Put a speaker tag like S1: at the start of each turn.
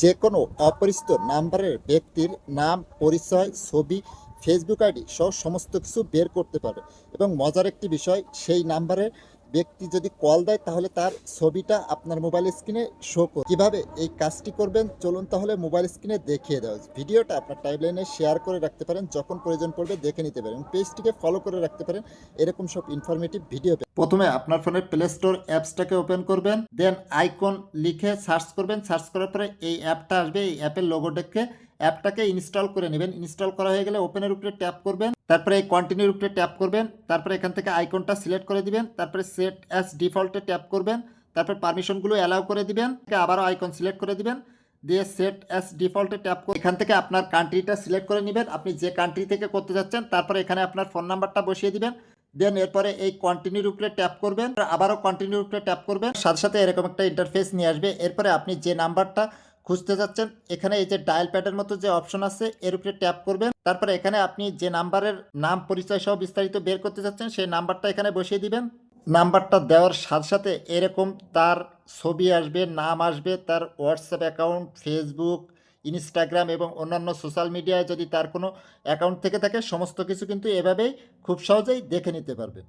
S1: যে কোনো অপরিচিত নাম্বারের ব্যক্তির নাম, পরিচয়, ছবি ফেসবুক আইডি সহ সমস্ত কিছু বের করতে পারে এবং মজার একটি বিষয়, সেই নাম্বারের ব্যক্তি যদি কল দেয়, তাহলে তার ছবিটা আপনার মোবাইল স্ক্রিনে শো করবে কীভাবে এই কাজটি করবেন? চলুন তাহলে মোবাইল স্ক্রিনে দেখিয়ে দেওয়া। ভিডিওটা আপনার টাইমলাইনে শেয়ার করে রাখতে পারেন, যখন প্রয়োজন পড়বে দেখে নিতে পারেন। পেজটিকে ফলো করে রাখতে পারেন, এরকম সব ইনফরমেটিভ ভিডিও প্রথমে আপনার ফোনের প্লে স্টোর অ্যাপসটাকে ওপেন করবেন দেন আইকন লিখে সার্চ করবেন। সার্চ করার পরে এই অ্যাপটা আসবে, এই অ্যাপের লোগো দেখে অ্যাপটাকে ইনস্টল করে নেবেন। ইনস্টল করা হয়ে গেলে ওপেনের উপরে ট্যাপ করবেন, তারপরে এই কন্টিনিউর উপরে ট্যাপ করবেন, তারপরে এখান থেকে আইকনটা সিলেক্ট করে দিবেন, তারপরে সেট অ্যাজ ডিফল্টে ট্যাপ করবেন, তারপর পারমিশনগুলো অ্যালাউ করে দিবেন আবারও আইকন সিলেক্ট করে দিবেন, দিয়ে সেট অ্যাস ডিফল্টে ট্যাপ করে এখান থেকে আপনার কান্ট্রিটা সিলেক্ট করে নেবেন। আপনি যে কান্ট্রি থেকে করতে যাচ্ছেন, তারপরে এখানে আপনার ফোন নাম্বারটা বসিয়ে দিবেন দেন এরপরে এই কন্টিনিউর উপরে ট্যাপ করবেন আবারও কন্টিনিউর উপরে ট্যাপ করবেন, সাথে সাথে এরকম একটা ইন্টারফেস নিয়ে আসবে। এরপরে আপনি যে নাম্বারটা খুঁজতে যাচ্ছেন, এখানে এই যে ডায়াল প্যাডের মতো যে অপশন আছে, এর উপরে ট্যাপ করবেন। তারপরে এখানে আপনি যে নাম্বারের নাম, পরিচয় সহ বিস্তারিত বের করতে যাচ্ছেন, সেই নাম্বারটা এখানে বসিয়ে দিবেন। নাম্বারটা দেওয়ার সাথে সাথে এরকম তার ছবি আসবে, নাম আসবে, তার হোয়াটসঅ্যাপ অ্যাকাউন্ট ফেসবুক ইনস্টাগ্রাম এবং অন্যান্য সোশ্যাল মিডিয়ায় যদি তার কোনো অ্যাকাউন্ট থেকে থাকে, সমস্ত কিছু কিন্তু এভাবেই খুব সহজেই দেখে নিতে পারবে